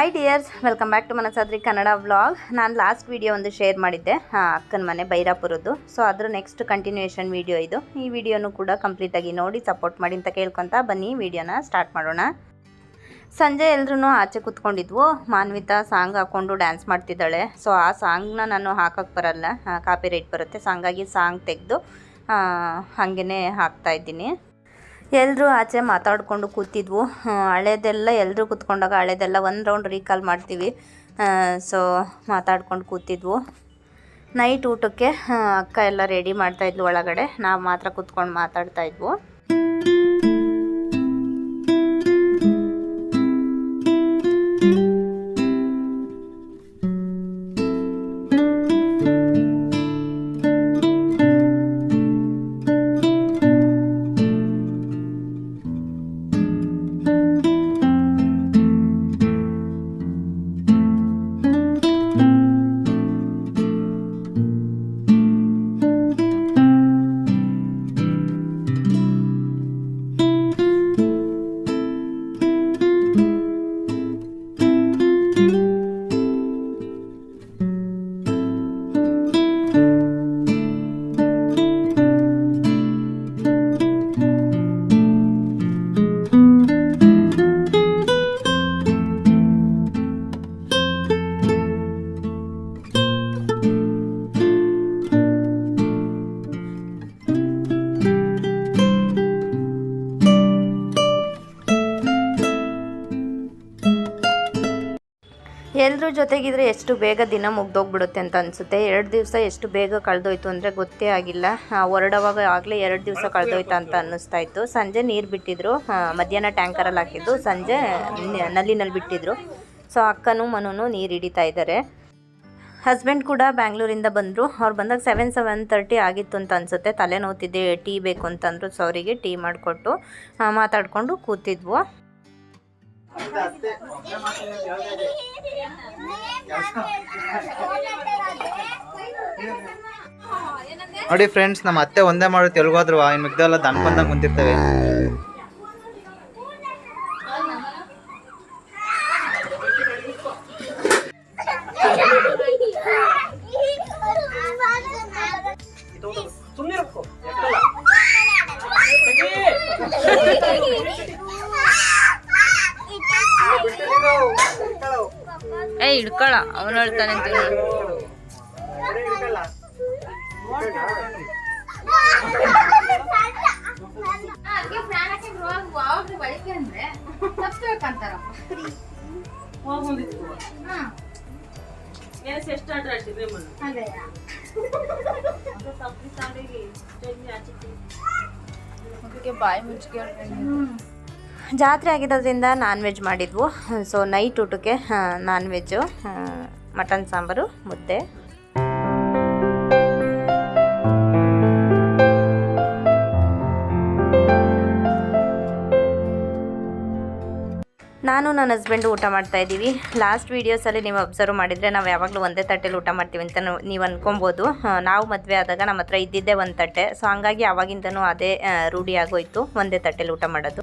Hi dears welcome back to Manasadri Kannada vlog ನಾನು last video ಒಂದು share ಮಾಡಿದ್ದೆ ಅಕ್ಕನ ಮನೆ ಬೈರಾಪುರದ್ದು. ಸೊ ಅದ್ರ ನೆಕ್ಸ್ಟ್ ಕಂಟಿನ್ಯೂಯೇಷನ್ ವಿಡಿಯೋ ಇದು. ಈ ವಿಡಿಯೋನು ಕೂಡ ಕಂಪ್ಲೀಟಾಗಿ ನೋಡಿ ಸಪೋರ್ಟ್ ಮಾಡಿ ಅಂತ ಕೇಳ್ಕೊತ ಬನ್ನಿ ವಿಡಿಯೋನ ಸ್ಟಾರ್ಟ್ ಮಾಡೋಣ. ಸಂಜೆ ಎಲ್ಲರೂ ಆಚೆ ಕೂತ್ಕೊಂಡಿದ್ವು. ಮಾನ್ವಿತಾ ಸಾಂಗ್ ಹಾಕ್ಕೊಂಡು ಡ್ಯಾನ್ಸ್ ಮಾಡ್ತಿದ್ದಾಳೆ. ಸೊ ಆ ಸಾಂಗ್ನ ನಾನು ಹಾಕೋಕ್ಕೆ ಬರಲ್ಲ. ಕಾಪಿ ರೈಟ್ ಬರುತ್ತೆ. ಸೊ ಸಾಂಗ್ ತೆಗೆದು ಹಾಗೇ ಹಾಕ್ತಾ ಇದ್ದೀನಿ. ಎಲ್ಲರೂ ಆಚೆ ಮಾತಾಡಿಕೊಂಡು ಕೂತಿದ್ವು. ಹಳೇದೆಲ್ಲ ಎಲ್ಲರೂ ಕೂತ್ಕೊಂಡಾಗ ಹಳೇದೆಲ್ಲ ಒಂದು ರೌಂಡ್ ರೀಕಾಲ್ ಮಾಡ್ತೀವಿ. ಸೊ ಮಾತಾಡ್ಕೊಂಡು ಕೂತಿದ್ವು. ನೈಟ್ ಊಟಕ್ಕೆ ಅಕ್ಕ ಎಲ್ಲ ರೆಡಿ ಮಾಡ್ತಾಯಿದ್ಲು ಒಳಗಡೆ. ನಾವು ಮಾತ್ರ ಕೂತ್ಕೊಂಡು ಮಾತಾಡ್ತಾ ಎಲ್ಲರ ಜೊತೆಗಿದ್ರೆ ಎಷ್ಟು ಬೇಗ ದಿನ ಮುಗ್ದೋಗ್ಬಿಡುತ್ತೆ ಅಂತ ಅನಿಸುತ್ತೆ. ಎರಡು ದಿವಸ ಎಷ್ಟು ಬೇಗ ಕಳೆದೋಯ್ತು ಅಂದರೆ ಗೊತ್ತೇ ಆಗಿಲ್ಲ. ಹೊರಡುವಾಗ ಆಗಲೇ ಎರಡು ದಿವಸ ಕಳೆದೋಯ್ತು ಅಂತ ಅನ್ನಿಸ್ತಾ ಇತ್ತು ಸಂಜೆ ನೀರು ಬಿಟ್ಟಿದ್ರು. ಮಧ್ಯಾಹ್ನ ಟ್ಯಾಂಕರಲ್ಲಿ ಹಾಕಿದ್ದು. ಸಂಜೆ ನಲ್ಲಿನಲ್ಲಿ ಬಿಟ್ಟಿದ್ರು. ಸೊ ಅಕ್ಕನೂ ಮನೂ ನೀರು ಹಿಡಿತಾ ಇದ್ದಾರೆ ಹಸ್ಬೆಂಡ್ ಕೂಡ ಬ್ಯಾಂಗ್ಳೂರಿಂದ ಬಂದರು. ಅವ್ರು ಬಂದಾಗ ಸೆವೆನ್ ಸೆವೆನ್ ತರ್ಟಿ ಆಗಿತ್ತು ಅಂತ ಅನಿಸುತ್ತೆ. ತಲೆ ನೋವ್ತಿದ್ದೆ ಟೀ ಬೇಕು ಅಂತಂದರು. ಸೊ ಅವರಿಗೆ ಟೀ ಮಾಡಿಕೊಟ್ಟು ಮಾತಾಡಿಕೊಂಡು ಕೂತಿದ್ವು. ನೋಡಿ ಫ್ರೆಂಡ್ಸ್ ನಮ್ಮ ಅತ್ತೆ ಒಂದೇ ಮಾಡೋ ಆದ್ರೂ ಇನ್ ಮಿಗ್ದೆಲ್ಲ ದನ್ಕೊಂಡಂಗೆ ಕುಂತಿರ್ತೇವೆ. ಹೇಳ್ತಾನೆ ಜಾತ್ರೆ ಆಗಿರೋದ್ರಿಂದ ನಾನ್ ವೆಜ್ ಮಾಡಿದ್ವು. ಸೊ ನೈಟ್ ಊಟಕ್ಕೆ ನಾನ್ ವೆಜ್ಜು ಮಟನ್ ಸಾಂಬಾರು, ಮುದ್ದೆ. ನಾನು ನನ್ನ ಹಸ್ಬೆಂಡು ಊಟ ಮಾಡ್ತಾ ಇದ್ದೀವಿ. ಲಾಸ್ಟ್ ವೀಡಿಯೋಸಲ್ಲಿ ನೀವು ಅಬ್ಸರ್ವ್ ಮಾಡಿದರೆ ನಾವು ಯಾವಾಗಲೂ ಒಂದೇ ತಟ್ಟೆಲಿ ಊಟ ಮಾಡ್ತೀವಿ ಅಂತ ನೀವು- ಅಂದ್ಕೊಬೋದು ನಾವು ಮದುವೆ ಆದಾಗ ನಮ್ಮ ಹತ್ರ ಇದ್ದಿದ್ದೇ ಒಂದು ತಟ್ಟೆ. ಸೊ ಹಂಗಾಗಿ ಅವಾಗಿಂದನೂ ಅದೇ ರೂಢಿಯಾಗೋಯಿತು ಒಂದೇ ತಟ್ಟೆಲಿ ಊಟ ಮಾಡೋದು.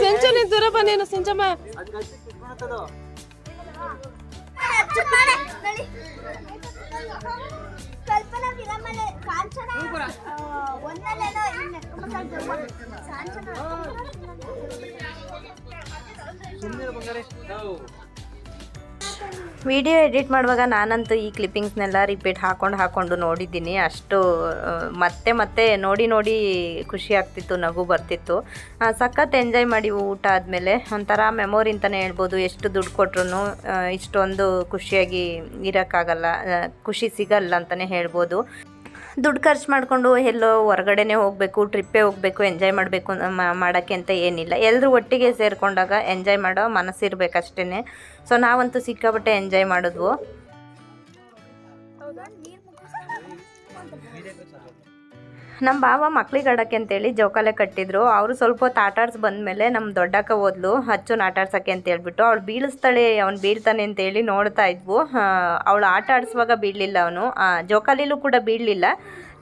సెంచని దూరప నేను సెంచమ్మా అది ಫಿಲಮ್ ಅಲ್ಲಿ ಕಾಂಚನ ಒಂದಲ್ಲೇನೋ ಕಾಂಚನ ವಿಡಿಯೋ ಎಡಿಟ್ ಮಾಡುವಾಗ ನಾನಂತೂ ಈ ಕ್ಲಿಪ್ಪಿಂಗ್ಸ್ನೆಲ್ಲ ರಿಪೀಟ್ ಹಾಕೊಂಡು ಹಾಕೊಂಡು ನೋಡಿದ್ದೀನಿ. ಅಷ್ಟು ಮತ್ತೆ ಮತ್ತೆ ನೋಡಿ ನೋಡಿ ಖುಷಿ ಆಗ್ತಿತ್ತು, ನಗು ಬರ್ತಿತ್ತು. ಸಖತ್ ಎಂಜಾಯ್ ಮಾಡಿ ಊಟ ಆದಮೇಲೆ ಒಂಥರ ಮೆಮೊರಿ ಅಂತಲೇ ಹೇಳ್ಬೋದು. ಎಷ್ಟು ದುಡ್ಡು ಕೊಟ್ರೂ ಇಷ್ಟೊಂದು ಖುಷಿಯಾಗಿ ಇರೋಕ್ಕಾಗಲ್ಲ ಖುಷಿ ಸಿಗಲ್ಲ ಅಂತಲೇ ಹೇಳ್ಬೋದು. ದುಡ್ಡು ಖರ್ಚು ಮಾಡಿಕೊಂಡು ಎಲ್ಲೋ ಹೊರಗಡೆನೇ ಹೋಗಬೇಕು ಟ್ರಿಪ್ಪೇ ಹೋಗಬೇಕು ಎಂಜಾಯ್ ಮಾಡಬೇಕು ಮಾಡೋಕ್ಕೆ ಅಂತ ಏನಿಲ್ಲ. ಎಲ್ಲರೂ ಒಟ್ಟಿಗೆ ಸೇರಿಕೊಂಡಾಗ ಎಂಜಾಯ್ ಮಾಡೋ ಮನಸ್ಸಿರ್ಬೇಕಷ್ಟೇ ಸೊ ನಾವಂತೂ ಸಿಕ್ಕಾಪಟ್ಟೆ ಎಂಜಾಯ್ ಮಾಡಿದ್ವು. ನಮ್ಮ ಬಾವ ಮಕ್ಳಿಗೆ ಆಡೋಕ್ಕೆ ಅಂತೇಳಿ ಜೋಕಾಲೆ ಕಟ್ಟಿದ್ರು. ಅವರು ಸ್ವಲ್ಪ ಹೊತ್ತು ಆಡ್ಸಿ ಬಂದಮೇಲೆ ನಮ್ಮ ದೊಡ್ಡಕ್ಕ ಓದ್ಲು ಆಟ ಆಡ್ಸೋಕ್ಕೆ ಅಂತ ಹೇಳ್ಬಿಟ್ಟು ಅವ್ಳು ಬೀಳಿಸ್ತಾಳೆ, ಅವ್ನು ಬೀಳ್ತಾನೆ ಅಂತೇಳಿ ನೋಡ್ತಾ ಇದ್ವು. ಅವಳು ಆಟ ಆಡಿಸುವಾಗ ಬೀಳಲಿಲ್ಲ ಅವನು. ಜೋಕಾಲಿಲೂ ಕೂಡ ಬೀಳಲಿಲ್ಲ.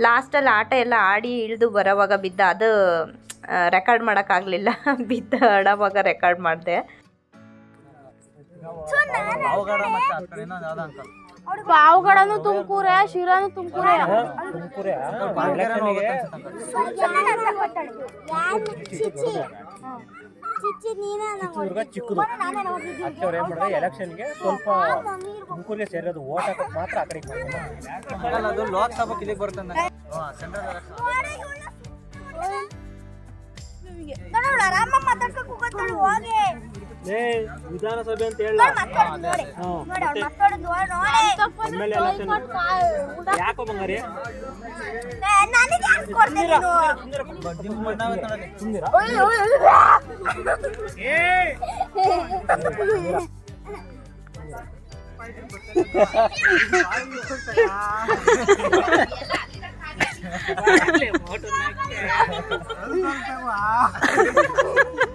ಲಾಸ್ಟಲ್ಲಿ ಆಟ ಎಲ್ಲ ಆಡಿ ಇಳಿದು ಬರೋವಾಗ ಬಿದ್ದ. ಅದು ರೆಕಾರ್ಡ್ ಮಾಡೋಕ್ಕಾಗಲಿಲ್ಲ ಬಿದ್ದ ಆಡೋವಾಗ ರೆಕಾರ್ಡ್ ಮಾಡಿದೆ. ಪಾವಗಡನು ತುಮಕೂರೇ ಶಿರಾನು ತುಮಕೂರೇ. ಚಿಕ್ಕದು. ಅಷ್ಟವ್ರು ಏನ್ ಮಾಡಿದ್ರೆ ಎಲೆಕ್ಷನ್ಗೆ ಸ್ವಲ್ಪ ತುಮಕೂರಿಗೆ ಸೇರೋದು ಓಟ್ ಹಾಕಕ್ ಮಾತ್ರ ಆ ಕಡೆ ಅದು ಲೋಕಸಭಾ ಇಲ್ಲಿಗೆ ಮಾತಾಡ್ಕೊಂಡು ಕೂತ್ಕೊಳ್ಳಿ ವಿಧಾನಸಭೆ ಅಂತ ಹೇಳ. ಎಲೆಕ್ಷನ್ ಯಾಕೋ ಬಂಗಾರಿ ಸುಂದಿರ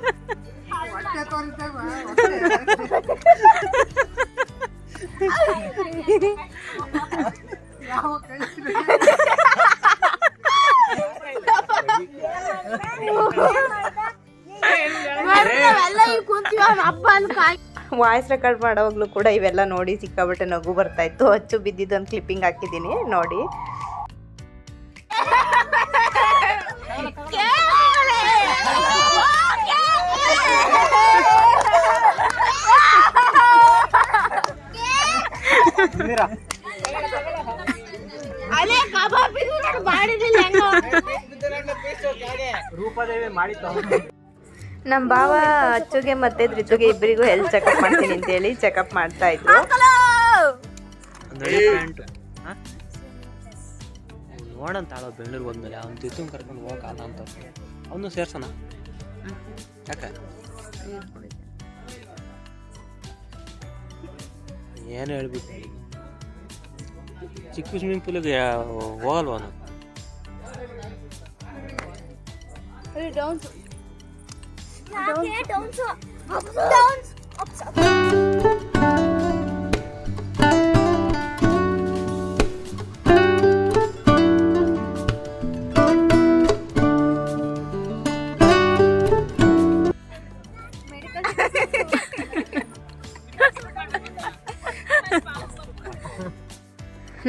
ವಾಯ್ಸ್ ರೆಕಾರ್ಡ್ ಮಾಡೋವಾಗ್ಲೂ ಕೂಡ ಇವೆಲ್ಲ ನೋಡಿ ಸಿಕ್ಕಾಬಟ್ಟೆ ನಗು ಬರ್ತಾ ಇತ್ತು. ಅಚ್ಚು ಬಿದ್ದಿದ್ದೊಂದು ಕ್ಲಿಪ್ಪಿಂಗ್ ಹಾಕಿದ್ದೀನಿ ನೋಡಿ. ಅಲ್ಲೇ ಕಬಾಬ್ ಇದು ನಾನು ಮಾಡಿದಿಲ್ಲ ಹೆಂಗೋ. ರೂಪಾದೇವಿ ಮಾಡಿತ್ತು ನಮ್ಮ ಭಾವ ಅಚ್ಚುಗೆ ಮತ್ತೆ ರಿತುಗೆ ಇಬ್ಬರಿಗೂ ಹೆಲ್ತ್ ಚೆಕಪ್ ಮಾಡ್ತೀನಿ ಅಂತ ಹೇಳಿ ಚೆಕಪ್ ಮಾಡ್ತಾ ಇದ್ರು. ನೋಡಂತ ಬೆಂಗಳೂರು ಬೆಂಗಳೂರಿಗೆ ಹೋದ್ಮೇಲೆ ಅವ್ನು ತಿರ್ಕೊಂಡು ಕರ್ಕೊಂಡು ಹೋಗಲ್ಲ ಅಂತ. ಅವನು ಸೇರ್ಸೋಣ? ಯಾಕೆ? ಏನು ಹೇಳ್ಬಿಟ್ಟು sick swimming pool de wall one alle down don't shot don't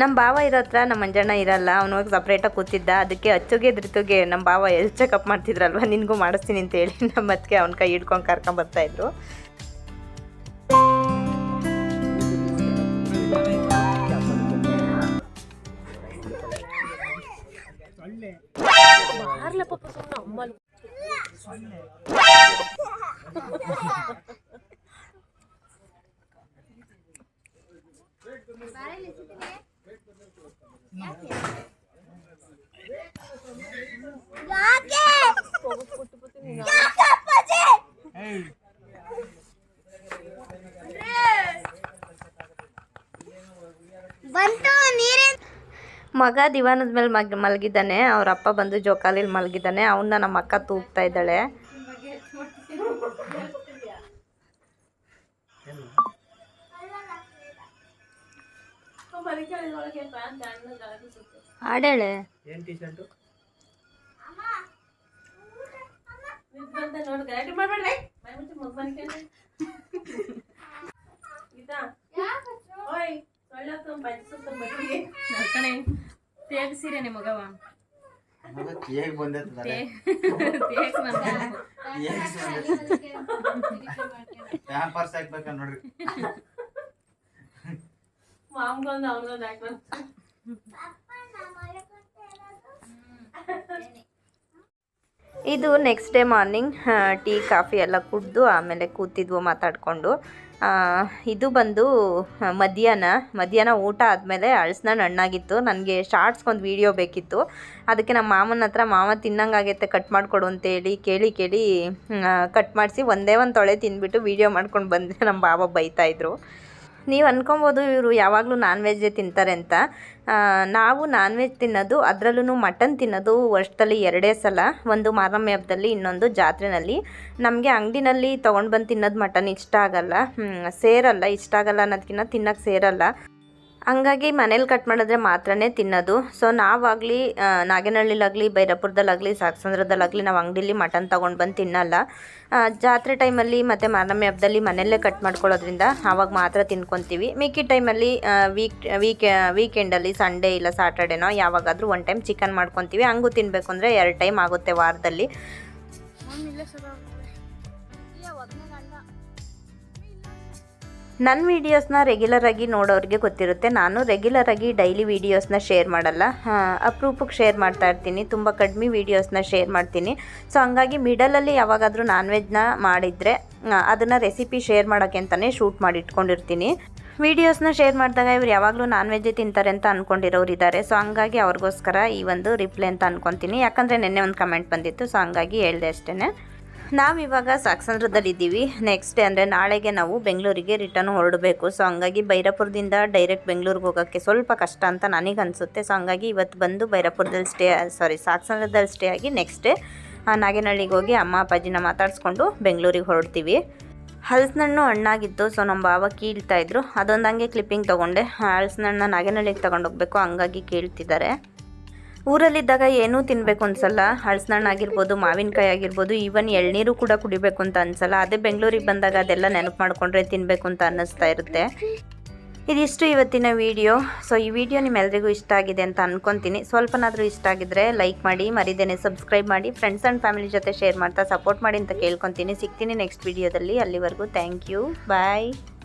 ನಮ್ಮ ಭಾವ ಇರೋ ಹತ್ರ ನಮ್ಮ ಮಂಜಣ್ಣ ಇರಲ್ಲ, ಅವನು ಹೋಗಿ ಸಪ್ರೇಟಾಗಿ ಕೂತಿದ್ದ, ಅದಕ್ಕೆ ಅಚ್ಚುಗೆ ಧೃತುಗೆ ನಮ್ಮ ಭಾವ ಎಲ್ಲಿ ಚೆಕಪ್ ಮಾಡ್ತಿದ್ರಲ್ವ, ನಿನಗೂ ಮಾಡಿಸ್ತೀನಿ ಅಂತೇಳಿ ನಮ್ಮ ಅದಕ್ಕೆ ಅವ್ನ ಕೈ ಹಿಡ್ಕೊಂಡು ಕರ್ಕೊಂಡ್ ಬರ್ತಾ ಇದ್ರು ಯಾಕೆ ಯಾಕೆ ಅಪ್ಪಾಜಿ ಬಂತು ನೀರಿನ ಮಗ ದಿವಾನದ ಮೇಲೆ ಮಗ್ ಮಲಗಿದ್ದಾನೆ, ಅವ್ರ ಅಪ್ಪ ಬಂದು ಜೋಕಾಲಿಲಿ ಮಲಗಿದ್ದಾನೆ, ಅವನ್ನ ನಮ್ಮ ಅಕ್ಕ ತೂಗ್ತಾ ಇದ್ದಾಳೆ. ಆಡೇಳೆ ಏನು ಟೀ ಶರ್ಟು ಹೇಗೆ ಬಂದೈತದ ಪ್ಯಾಂಪರ್ಸ್ ಹಾಕ್ಬೇಕ ನೋಡ್ರಿ ಇದು next day morning tea, coffee ಎಲ್ಲ ಕುಡಿದು ಆಮೇಲೆ ಕೂತಿದ್ವು, ಮಾತಾಡಿಕೊಂಡು. ಇದು ಬಂದು ಮಧ್ಯಾಹ್ನ. ಮಧ್ಯಾಹ್ನ ಊಟ ಆದಮೇಲೆ ಅಳಸನ ಹಣ್ಣಾಗಿತ್ತು ನನಗೆ ಶಾರ್ಟ್ಸ್ಗೆ ಒಂದು ವೀಡಿಯೋ ಬೇಕಿತ್ತು. ಅದಕ್ಕೆ ನಮ್ಮ ಮಾಮನ ಹತ್ರ, ಮಾಮ, ತಿನ್ನಂಗಾಗೈತೆ ಕಟ್ ಮಾಡಿಕೊಡು ಅಂತೇಳಿ ಕೇಳಿ ಕೇಳಿ ಕಟ್ ಮಾಡಿಸಿ ಒಂದೇ ಒಂದು ತೊಳೆ ತಿಂದ್ಬಿಟ್ಟು ವೀಡಿಯೋ ಮಾಡ್ಕೊಂಡು ಬಂದೆ ನಮ್ಮ ಬಾಬಾ ಬೈತಾಯಿದ್ರು ನೀವು ಅನ್ಕೊಬೋದು ಇವರು ಯಾವಾಗಲೂ ನಾನ್ ವೆಜ್ಜೇ ತಿಂತಾರೆ ಅಂತ. ನಾವು ನಾನ್ ವೆಜ್ ತಿನ್ನೋದು ಅದರಲ್ಲೂ ಮಟನ್ ತಿನ್ನೋದು ವರ್ಷದಲ್ಲಿ ಎರಡೇ ಸಲ, ಒಂದು ಮಾರಮ್ಮ ಹಬ್ಬದಲ್ಲಿ, ಇನ್ನೊಂದು ಜಾತ್ರೆನಲ್ಲಿ. ನಮಗೆ ಅಂಗಡಿನಲ್ಲಿ ತೊಗೊಂಡು ಬಂದು ತಿನ್ನೋದು ಮಟನ್ ಇಷ್ಟ ಆಗಲ್ಲ. ಸೇರಲ್ಲ, ಇಷ್ಟ ಆಗಲ್ಲ ಅನ್ನೋದಕ್ಕಿಂತ ತಿನ್ನೋಕ್ಕೆ ಸೇರಲ್ಲ. ಹಂಗಾಗಿ ಮನೇಲಿ ಕಟ್ ಮಾಡಿದ್ರೆ ಮಾತ್ರನೇ ತಿನ್ನೋದು. ಸೊ ನಾವಾಗಲಿ ನಾಗೇನಹಳ್ಳಿಲಾಗಲಿ, ಬೈರಪುರದಲ್ಲಾಗಲಿ, ಸಾಕ್ಸಂದ್ರದಲ್ಲಾಗಲಿ ನಾವು ಅಂಗಡಿಲಿ ಮಟನ್ ತೊಗೊಂಡು ಬಂದು ತಿನ್ನಲ್ಲ. ಜಾತ್ರೆ ಟೈಮಲ್ಲಿ ಮತ್ತು ಮಾರಮ್ಮೆ ಹಬ್ಬದಲ್ಲಿ ಮನೆಯಲ್ಲೇ ಕಟ್ ಮಾಡ್ಕೊಳ್ಳೋದ್ರಿಂದ ಆವಾಗ ಮಾತ್ರ ತಿನ್ಕೊತೀವಿ. ಮಿಕ್ಕಿ ಟೈಮಲ್ಲಿ ವೀಕ್ ವೀಕ್, ವೀಕೆಂಡಲ್ಲಿ, ಸಂಡೇ ಇಲ್ಲ ಸ್ಯಾಟರ್ಡೇನೋ ಯಾವಾಗಾದರೂ ಒನ್ ಟೈಮ್ ಚಿಕನ್ ಮಾಡ್ಕೊತೀವಿ. ಹಂಗೂ ತಿನ್ನಬೇಕು ಅಂದರೆ ಎರಡು ಟೈಮ್ ಆಗುತ್ತೆ ವಾರದಲ್ಲಿ. ನನ್ನ ವೀಡಿಯೋಸ್ನ ರೆಗ್ಯುಲರಾಗಿ ನೋಡೋರಿಗೆ ಗೊತ್ತಿರುತ್ತೆ. ನಾನು ರೆಗ್ಯುಲರಾಗಿ ಡೈಲಿ ವೀಡಿಯೋಸ್ನ ಶೇರ್ ಮಾಡಲ್ಲ. ಅಪ್ರೂಪಕ್ಕೆ ಶೇರ್ ಮಾಡ್ತಾ ಇರ್ತೀನಿ. ತುಂಬ ಕಡಿಮೆ ವೀಡಿಯೋಸ್ನ ಶೇರ್ ಮಾಡ್ತೀನಿ. ಸೊ ಹಂಗಾಗಿ ಮಿಡಲಲ್ಲಿ ಯಾವಾಗಾದರೂ ನಾನ್ ವೆಜ್ನ ಮಾಡಿದರೆ ಅದನ್ನು ರೆಸಿಪಿ ಶೇರ್ ಮಾಡೋಕ್ಕೆ ಅಂತಲೇ ಶೂಟ್ ಮಾಡಿ ಇಟ್ಕೊಂಡಿರ್ತೀನಿ ವೀಡಿಯೋಸ್ನ ಶೇರ್ ಮಾಡಿದಾಗ ಇವ್ರು ಯಾವಾಗಲೂ ನಾನ್ ವೆಜ್ಜೇ ತಿಂತಾರೆ ಅಂತ ಅಂದ್ಕೊಂಡಿರೋರು ಇದ್ದಾರೆ ಸೊ ಹಂಗಾಗಿ ಅವ್ರಿಗೋಸ್ಕರ ಈ ಒಂದು ರಿಪ್ಲೈ ಅಂತ ಅಂದ್ಕೊತೀನಿ ಯಾಕಂದರೆ ನಿನ್ನೆ ಒಂದು ಕಮೆಂಟ್ ಬಂದಿತ್ತು. ಸೊ ಹಂಗಾಗಿ ಹೇಳಿದೆ ಅಷ್ಟೇ ನಾವಿವಾಗ ಸಾಕ್ಸಂದ್ರದಲ್ಲಿದ್ದೀವಿ. ನೆಕ್ಸ್ಟ್ ಡೇ ಅಂದರೆ ನಾಳೆಗೆ ನಾವು ಬೆಂಗಳೂರಿಗೆ ರಿಟರ್ನ್ ಹೊರಡಬೇಕು. ಸೊ ಹಂಗಾಗಿ ಬೈರಪುರದಿಂದ ಡೈರೆಕ್ಟ್ ಬೆಂಗಳೂರಿಗೆ ಹೋಗೋಕ್ಕೆ ಸ್ವಲ್ಪ ಕಷ್ಟ ಅಂತ ನನಗೆ ಅನಿಸುತ್ತೆ ಸೊ ಹಂಗಾಗಿ ಇವತ್ತು ಬಂದು ಬೈರಪುರದಲ್ಲಿ ಸ್ಟೇ ಸಾರಿ ಸಾಕ್ಸಂದ್ರದಲ್ಲಿ ಸ್ಟೇ ಆಗಿ ನೆಕ್ಸ್ಟ್ ಡೇ ನಾಗೇನಹಳ್ಳಿಗೆ ಹೋಗಿ ಅಮ್ಮ, ಅಪ್ಪಾಜಿನ ಮಾತಾಡಿಸ್ಕೊಂಡು ಬೆಂಗಳೂರಿಗೆ ಹೊರಡ್ತೀವಿ. ಹಲಸಿನಣ್ಣು ಹಣ್ಣಾಗಿತ್ತು ಸೊ ನಮ್ಮ ಭಾವ ಕೀಳ್ತಾಯಿದ್ರು ಅದೊಂದು ಹಂಗೆ ಕ್ಲಿಪ್ಪಿಂಗ್ ತೊಗೊಂಡೆ. ಹಲಸಿನಣ್ಣ ನಾಗೇನಹಳ್ಳಿಗೆ ತೊಗೊಂಡೋಗ್ಬೇಕು ಹಂಗಾಗಿ ಕೀಳ್ತಿದ್ದಾರೆ. ಊರಲ್ಲಿದ್ದಾಗ ಏನೂ ತಿನ್ನಬೇಕು ಅನ್ಸಲ್ಲ. ಹಲಸಿನಣ್ಣು ಆಗಿರ್ಬೋದು, ಮಾವಿನಕಾಯಿ ಆಗಿರ್ಬೋದು ಈವನ್ ಎಳ್ನೀರು ಕೂಡ ಕುಡಿಬೇಕು ಅಂತ ಅನ್ಸಲ್ಲ. ಅದೇ ಬೆಂಗಳೂರಿಗೆ ಬಂದಾಗ ಅದೆಲ್ಲ ನೆನಪು ಮಾಡಿಕೊಂಡ್ರೆ ತಿನ್ನಬೇಕು ಅಂತ ಅನ್ನಿಸ್ತಾ ಇರುತ್ತೆ. ಇದಿಷ್ಟು ಇವತ್ತಿನ ವಿಡಿಯೋ. ಸೊ ಈ ವಿಡಿಯೋ ನಿಮ್ಮೆಲ್ಲರಿಗೂ ಇಷ್ಟ ಆಗಿದೆ ಅಂತ ಅನ್ಕೊತೀನಿ. ಸ್ವಲ್ಪನಾದರೂ ಇಷ್ಟ ಆಗಿದ್ರೆ ಲೈಕ್ ಮಾಡಿ, ಮರಿದೇನೆ ಸಬ್ಸ್ಕ್ರೈಬ್ ಮಾಡಿ ಫ್ರೆಂಡ್ಸ್ ಆ್ಯಂಡ್ ಫ್ಯಾಮಿಲಿ ಜೊತೆ ಶೇರ್ ಮಾಡ್ತಾ ಸಪೋರ್ಟ್ ಮಾಡಿ ಅಂತ ಕೇಳ್ಕೊತೀನಿ. ಸಿಗ್ತೀನಿ ನೆಕ್ಸ್ಟ್ ವಿಡಿಯೋದಲ್ಲಿ. ಅಲ್ಲಿವರೆಗೂ ಥ್ಯಾಂಕ್ ಯು ಬಾಯ್